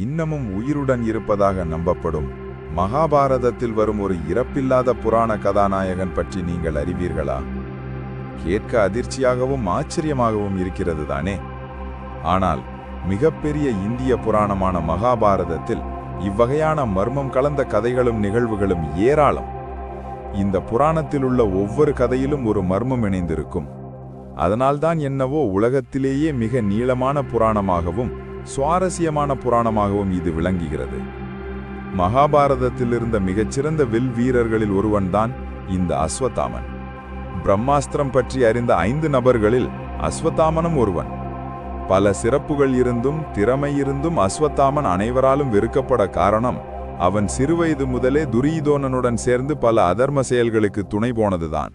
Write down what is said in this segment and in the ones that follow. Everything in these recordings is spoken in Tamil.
இன்னமும் உயிருடன் இருப்பதாக நம்பப்படும். மகாபாரதத்தில் வரும் ஒரு இறப்பில்லாத புராண கதாநாயகன் பற்றி நீங்கள் அறிவீர்களா? கேட்க அதிர்ச்சியாகவும் ஆச்சரியமாகவும் இருக்கிறது தானே. ஆனால் மிகப்பெரிய இந்திய புராணமான மகாபாரதத்தில் இவ்வகையான மர்மம் கலந்த கதைகளும் நிகழ்வுகளும் ஏராளம். இந்த புராணத்தில் உள்ள ஒவ்வொரு கதையிலும் ஒரு மர்மம் இணைந்திருக்கும். அதனால்தான் என்னவோ உலகத்திலேயே மிக நீளமான புராணமாகவும் சுவாரஸ்யமான புராணமாகவும் இது விளங்குகிறது. மகாபாரதத்தில் இருந்த மிகச்சிறந்த வில் வீரர்களில் ஒருவன்தான் இந்த அஸ்வத்தாமன் பிரம்மாஸ்திரம் பற்றி அறிந்த ஐந்து நபர்களில் அஸ்வத்தாமனும் ஒருவன். பல சிறப்புகள் இருந்தும் திறமை இருந்தும் அஸ்வத்தாமன் அனைவராலும் வெறுக்கப்பட காரணம் அவன் சிறுவயது முதலே துரியோதனனுடன் சேர்ந்து பல அதர்ம செயல்களுக்கு துணை போனதுதான்.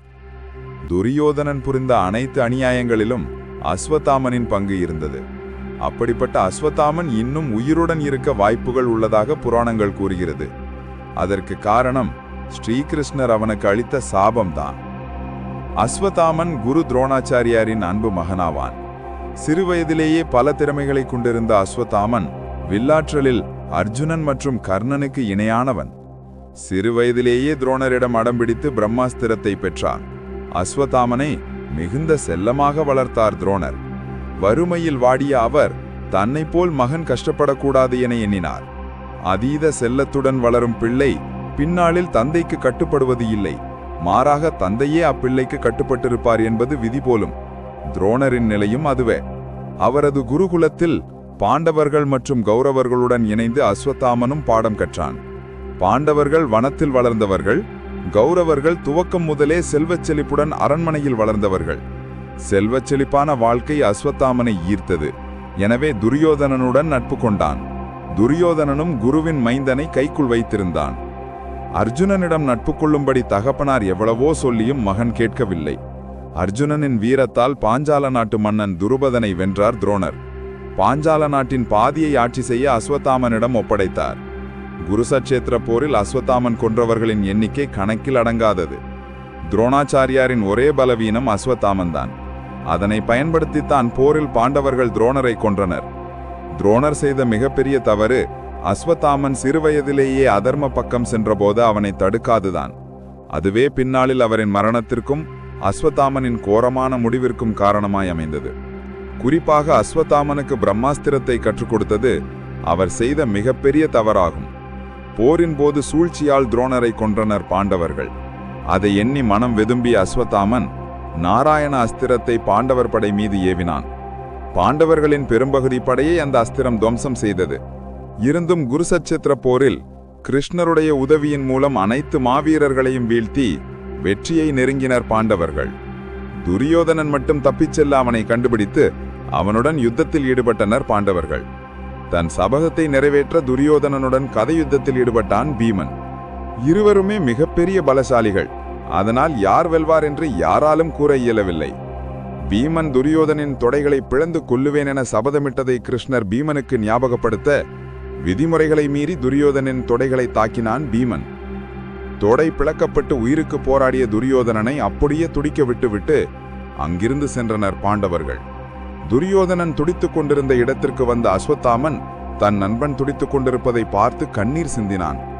துரியோதனன் புரிந்த அனைத்து அநியாயங்களிலும் அஸ்வத்தாமனின் பங்கு இருந்தது. அப்படிப்பட்ட அஸ்வத்தாமன் இன்னும் உயிருடன் இருக்க வாய்ப்புகள் உள்ளதாக புராணங்கள் கூறுகிறது. அதற்கு காரணம் ஸ்ரீகிருஷ்ணர் அவனுக்கு அளித்த சாபம்தான். அஸ்வத்தாமன் குரு துரோணாச்சாரியாரின் அன்பு மகனாவான். சிறுவயதிலேயே பல திறமைகளை கொண்டிருந்த அஸ்வத்தாமன் வில்லாற்றலில் அர்ஜுனன் மற்றும் கர்ணனுக்கு இணையானவன். சிறுவயதிலேயே துரோணரிடம் அடம்பிடித்து பிரம்மாஸ்திரத்தை பெற்றார் அஸ்வத்தாமனை மிகுந்த செல்லமாக வளர்த்தார் துரோணர். வறுமையில் வாடிய அவர் தன்னைப் போல் மகன் கஷ்டப்படக்கூடாது என எண்ணினார். அதீத செல்லத்துடன் வளரும் பிள்ளை பின்னாளில் தந்தைக்கு கட்டுப்படுவது இல்லை. மாறாக தந்தையே அப்பிள்ளைக்கு கட்டுப்பட்டிருப்பார் என்பது விதி போலும். துரோணரின் நிலையும் அதுவே. அவரது குருகுலத்தில் பாண்டவர்கள் மற்றும் கௌரவர்களுடன் இணைந்து அஸ்வத்தாமனும் பாடம் கற்றான். பாண்டவர்கள் வனத்தில் வளர்ந்தவர்கள் கௌரவர்கள் துவக்கம் முதலே செல்வச் செழிப்புடன் அரண்மனையில் வளர்ந்தவர்கள். செல்வச் செழிப்பான வாழ்க்கை அஸ்வத்தாமனை ஈர்த்தது. எனவே துரியோதனனுடன் நட்பு கொண்டான். துரியோதனனும் குருவின் மைந்தனை கைக்குள் வைத்திருந்தான். அர்ஜுனனிடம் நட்பு கொள்ளும்படி தகப்பனார் எவ்வளவோ சொல்லியும் மகன் கேட்கவில்லை. அர்ஜுனனின் வீரத்தால் பாஞ்சால நாட்டு மன்னன் துருபதனை வென்றார் துரோணர். பாஞ்சால நாட்டின் பாதியை ஆட்சி செய்ய அஸ்வத்தாமனிடம் ஒப்படைத்தார். குருசட்சேத்திர போரில் அஸ்வத்தாமன் கொன்றவர்களின் எண்ணிக்கை கணக்கில் அடங்காதது. துரோணாச்சாரியாரின் ஒரே பலவீனம் அஸ்வத்தாமன்தான். அதனை பயன்படுத்தித்தான் போரில் பாண்டவர்கள் துரோணரை கொன்றனர். துரோணர் செய்த மிகப்பெரிய தவறு அஸ்வத்தாமன் சிறுவயதிலேயே அதர்ம பக்கம் சென்றபோது அவனை தடுக்காதுதான். அதுவே பின்னாளில் அவரின் மரணத்திற்கும் அஸ்வத்தாமனின் கோரமான முடிவிற்கும் காரணமாய் அமைந்தது. குறிப்பாக அஸ்வத்தாமனுக்கு பிரம்மாஸ்திரத்தை கற்றுக் கொடுத்தது அவர் செய்த மிகப்பெரிய தவறாகும். போரின் போது சூழ்ச்சியால் துரோணரை கொன்றனர் பாண்டவர்கள். அதை எண்ணி மனம் வெதும்பிய அஸ்வத்தாமன் நாராயண அஸ்திரத்தை பாண்டவர் படை மீது ஏவினான். பாண்டவர்களின் பெரும்பகுதி படையை அந்த அஸ்திரம் துவம்சம் செய்தது. இருந்தும் குருசட்சத்திர போரில் கிருஷ்ணருடைய உதவியின் மூலம் அனைத்து மாவீரர்களையும் வீழ்த்தி வெற்றியை நெருங்கினர் பாண்டவர்கள். துரியோதனன் மட்டும் தப்பிச் செல்ல அவனை கண்டுபிடித்து அவனுடன் யுத்தத்தில் ஈடுபட்டனர் பாண்டவர்கள். தன் சபகத்தை நிறைவேற்ற துரியோதனனுடன் கதை யுத்தத்தில் ஈடுபட்டான் பீமன். இருவருமே மிகப்பெரிய பலசாலிகள். அதனால் யார் வெல்வார் என்று யாராலும் கூற இயலவில்லை. பீமன் துரியோதனின் தொடைகளை பிளந்து கொல்லுவேன் என சபதமிட்டதை கிருஷ்ணர் பீமனுக்கு ஞாபகப்படுத்த விதிமுறைகளை மீறி துரியோதனின் தொடைகளை தாக்கினான் பீமன். தொடை பிளக்கப்பட்டு உயிருக்கு போராடிய துரியோதனனை அப்படியே துடிக்க விட்டுவிட்டு அங்கிருந்து சென்றனர் பாண்டவர்கள். துரியோதனன் துடித்துக் கொண்டிருந்த இடத்திற்கு வந்த அஸ்வத்தாமன் தன் நண்பன் துடித்துக் கொண்டிருப்பதை பார்த்து கண்ணீர் சிந்தினான்.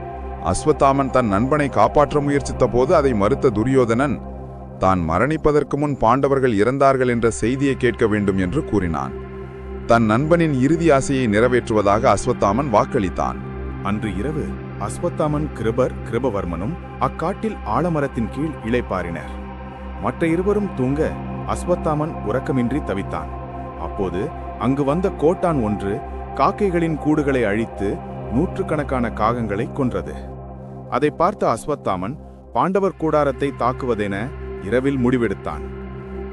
அஸ்வத்தாமன் தன் நண்பனை காப்பாற்ற முயற்சித்த போது அதை மறுத்த துரியோதனன் தான் மரணிப்பதற்கு முன் பாண்டவர்கள் இறந்தார்கள் என்ற செய்தியை கேட்க வேண்டும் என்று கூறினான். தன் நண்பனின் இறுதி ஆசையை நிறைவேற்றுவதாக அஸ்வத்தாமன் வாக்களித்தான். அன்று இரவு அஸ்வத்தாமன் கிருபர் கிருபவர்மனும் அக்காட்டில் ஆலமரத்தின் கீழ் இளைப்பாறினர். மற்ற இருவரும் தூங்க அஸ்வத்தாமன் உறக்கமின்றி தவித்தான். அப்போது அங்கு வந்த கோட்டான் ஒன்று காக்கைகளின் கூடுகளை அழித்து நூற்றுக்கணக்கான காகங்களை கொன்றது. அதை பார்த்த அஸ்வத்தாமன் பாண்டவர் கூடாரத்தை தாக்குவதென இரவில் முடிவெடுத்தான்.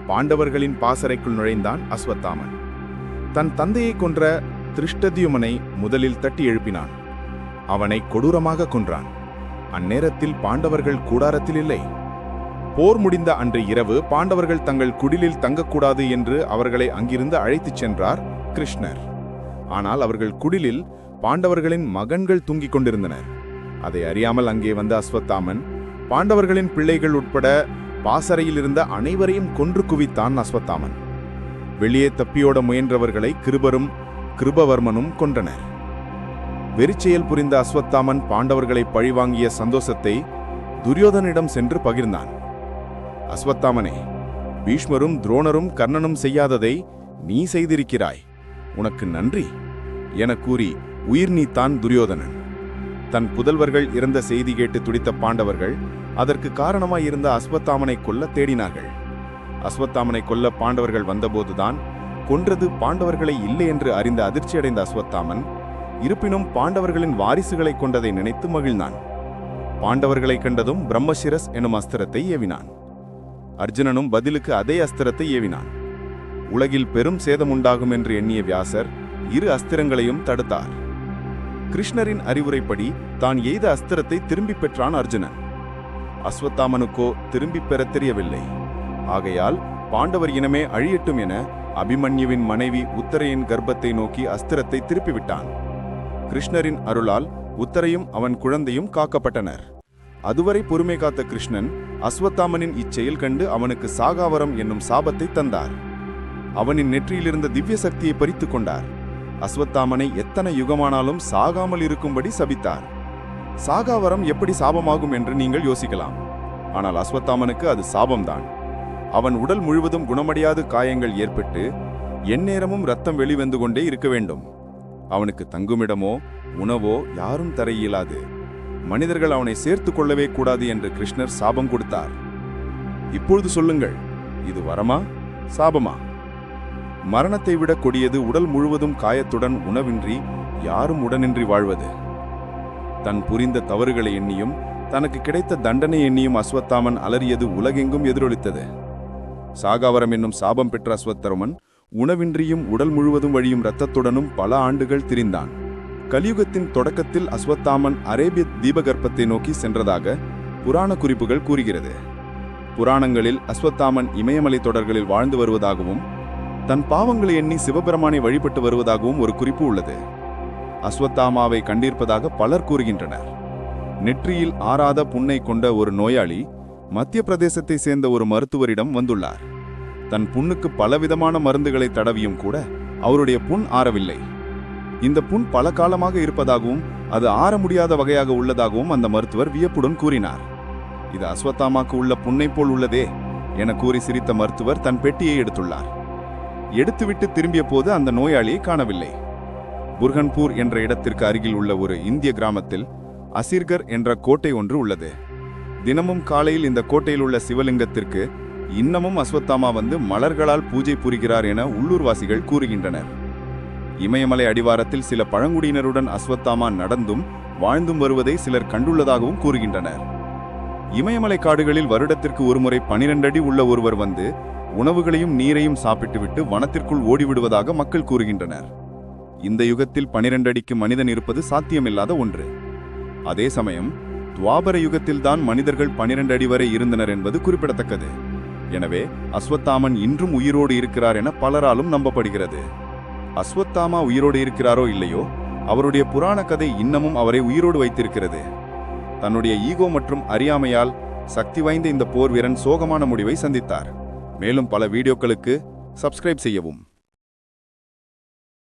பாண்டவர்களின் பாசறைக்குள் நுழைந்தான் அஸ்வத்தாமன். தன் தந்தையை கொன்ற திருஷ்டத்யுமனை முதலில் தட்டி எழுப்பினான். அவனை கொடூரமாக கொன்றான். அந்நேரத்தில் பாண்டவர்கள் கூடாரத்தில் இல்லை. போர் முடிந்த அன்று இரவு பாண்டவர்கள் தங்கள் குடிலில் தங்கக்கூடாது என்று அவர்களை அங்கிருந்து அழைத்துச் சென்றார் கிருஷ்ணர். ஆனால் அவர்கள் குடிலில் பாண்டவர்களின் மகன்கள் தூங்கிக் கொண்டிருந்தனர். அதை அறியாமல் அங்கே வந்த அஸ்வத்தாமன் பாண்டவர்களின் பிள்ளைகள் உட்பட பாசறையில் இருந்த அனைவரையும் கொன்று குவித்தான் அஸ்வத்தாமன். வெளியே தப்பியோட முயன்றவர்களை கிருபரும் கிருபவர்மனும் கொன்றனர். வெறிச்செயல் புரிந்த அஸ்வத்தாமன் பாண்டவர்களை பழிவாங்கிய சந்தோஷத்தை துரியோதனிடம் சென்று பகிர்ந்தான். அஸ்வத்தாமனே பீஷ்மரும் துரோணரும் கர்ணனும் செய்யாததை நீ செய்திருக்கிறாய். உனக்கு நன்றி. என கூறி உயிர் நீத்தான் துரியோதனன். தன் புதல்வர்கள் இறந்த செய்தி கேட்டு துடித்த பாண்டவர்கள் அதற்கு காரணமாயிருந்த அஸ்வத்தாமனை கொல்ல தேடினார்கள். அஸ்வத்தாமனை கொல்ல பாண்டவர்கள் வந்தபோதுதான் கொன்றது பாண்டவர்களை இல்லை என்று அறிந்த அதிர்ச்சியடைந்த அஸ்வத்தாமன் இருப்பினும் பாண்டவர்களின் வாரிசுகளை கொண்டதை நினைத்து மகிழ்ந்தான். பாண்டவர்களை கண்டதும் பிரம்மசிரஸ் எனும் அஸ்திரத்தை ஏவினான். அர்ஜுனனும் பதிலுக்கு அதே அஸ்திரத்தை ஏவினான். உலகில் பெரும் சேதம் உண்டாகும் என்று எண்ணிய வியாசர் இரு அஸ்திரங்களையும் தடுத்தார். கிருஷ்ணரின் அறிவுரைப்படி தான் எய்த அஸ்திரத்தை திரும்பிப் பெற்றான் அர்ஜுனன். அஸ்வத்தாமனுக்கோ திரும்பிப் பெறத் தெரியவில்லை. ஆகையால் பாண்டவர் இனமே அழியட்டும் என அபிமன்யுவின் மனைவி உத்தரையின் கர்ப்பத்தை நோக்கி அஸ்திரத்தை திருப்பிவிட்டான். கிருஷ்ணரின் அருளால் உத்தரையும் அவன் குழந்தையும் காக்கப்பட்டனர். அதுவரை பொறுமை காத்த கிருஷ்ணன் அஸ்வத்தாமனின் இச்செயல் கண்டு அவனுக்கு சாகாவரம் என்னும் சாபத்தை தந்தார். அவனின் நெற்றியிலிருந்த திவ்ய சக்தியை பறித்துக் கொண்டார். அஸ்வத்தாமனை எத்தனை யுகமானாலும் சாகாமல் இருக்கும்படி சபித்தார். சாகாவரம் எப்படி சாபமாகும் என்று நீங்கள் யோசிக்கலாம். ஆனால் அஸ்வத்தாமனுக்கு அது சாபம்தான். அவன் உடல் முழுவதும் குணமடையாத காயங்கள் ஏற்பட்டு எந்நேரமும் ரத்தம் வெளிவந்து கொண்டே இருக்க வேண்டும். அவனுக்கு தங்குமிடமோ உணவோ யாரும் தர இயலாது மனிதர்கள் அவனை சேர்த்து கொள்ளவே கூடாது என்று கிருஷ்ணர் சாபம் கொடுத்தார். இப்பொழுது சொல்லுங்கள் இது வரமா சாபமா? மரணத்தை விட கொடியது உடல் முழுவதும் காயத்துடன் உணவின்றி யாரும் உடனின்றி வாழ்வது. தன் புரிந்த தவறுகளை எண்ணியும் தனக்கு கிடைத்த தண்டனை எண்ணியும் அஸ்வத்தாமன் அலறியது உலகெங்கும் எதிரொலித்தது. சாகாவரம் என்னும் சாபம் பெற்ற அஸ்வத்தரமன் உணவின்றியும் உடல் முழுவதும் வழியும் இரத்தத்துடனும் பல ஆண்டுகள் திரிந்தான். கலியுகத்தின் தொடக்கத்தில் அஸ்வத்தாமன் அரேபிய தீபகற்பத்தை நோக்கி சென்றதாக புராண குறிப்புகள் கூறுகிறது. புராணங்களில் அஸ்வத்தாமன் இமயமலை தொடர்களில் வாழ்ந்து வருவதாகவும் தன் பாவங்களை எண்ணி சிவபெருமானை வழிபட்டு வருவதாகவும் ஒரு குறிப்பு உள்ளது. அஸ்வத்தாமாவை கண்டிருப்பதாக பலர் கூறுகின்றனர். நெற்றியில் ஆறாத புண்ணை கொண்ட ஒரு நோயாளி மத்திய பிரதேசத்தை சேர்ந்த ஒரு மருத்துவரிடம் வந்துள்ளார். தன் புண்ணுக்கு பலவிதமான மருந்துகளை தடவியும் கூட அவருடைய புண் ஆறவில்லை. இந்த புண் பல காலமாக இருப்பதாகவும் அது ஆற முடியாத வகையாக உள்ளதாகவும் அந்த மருத்துவர் வியப்புடன் கூறினார். இது அஸ்வத்தாமாக்கு உள்ள புண்ணை போல் உள்ளதே என கூறி சிரித்த மருத்துவர் தன் பெட்டியை எடுத்துள்ளார். எடுத்துவிட்டு திரும்பிய போது அந்த நோயாளியை காணவில்லை. புர்ஹன்பூர் என்ற இடத்திற்கு அருகில் உள்ள ஒரு இந்திய கிராமத்தில் அசிர்கர் என்ற கோட்டை ஒன்று உள்ளது. தினமும் காலையில் இந்த கோட்டையில் உள்ள சிவலிங்கத்திற்கு இன்னமும் அஸ்வத்தாமா வந்து மலர்களால் பூஜை புரிகிறார் என உள்ளூர்வாசிகள் கூறுகின்றனர். இமயமலை அடிவாரத்தில் சில பழங்குடியினருடன் அஸ்வத்தாமா நடந்தும் வாழ்ந்தும் வருவதை சிலர் கண்டுள்ளதாகவும் கூறுகின்றனர். இமயமலை காடுகளில் வருடத்திற்கு ஒருமுறை பனிரெண்டு அடி உள்ள ஒருவர் வந்து உணவுகளையும் நீரையும் சாப்பிட்டுவிட்டு வனத்திற்குள் ஓடிவிடுவதாக மக்கள் கூறுகின்றனர். இந்த யுகத்தில் பனிரெண்டு அடிக்கு மனிதன் இருப்பது சாத்தியமில்லாத ஒன்று. அதே சமயம் துவாபர யுகத்தில்தான் மனிதர்கள் பனிரெண்டு அடி வரை இருந்தனர் என்பது குறிப்பிடத்தக்கது. எனவே அஸ்வத்தாமன் இன்றும் உயிரோடு இருக்கிறார் என பலராலும் நம்பப்படுகிறது. அஸ்வத்தாமா உயிரோடு இருக்கிறாரோ இல்லையோ அவருடைய புராண கதை இன்னமும் அவரை உயிரோடு வைத்திருக்கிறது. தன்னுடைய ஈகோ மற்றும் அறியாமையால் சக்தி வாய்ந்த இந்த போர் வீரன் சோகமான முடிவை சந்தித்தார். மேலும் பல வீடியோக்களுக்கு சப்ஸ்கிரைப் செய்யவும்.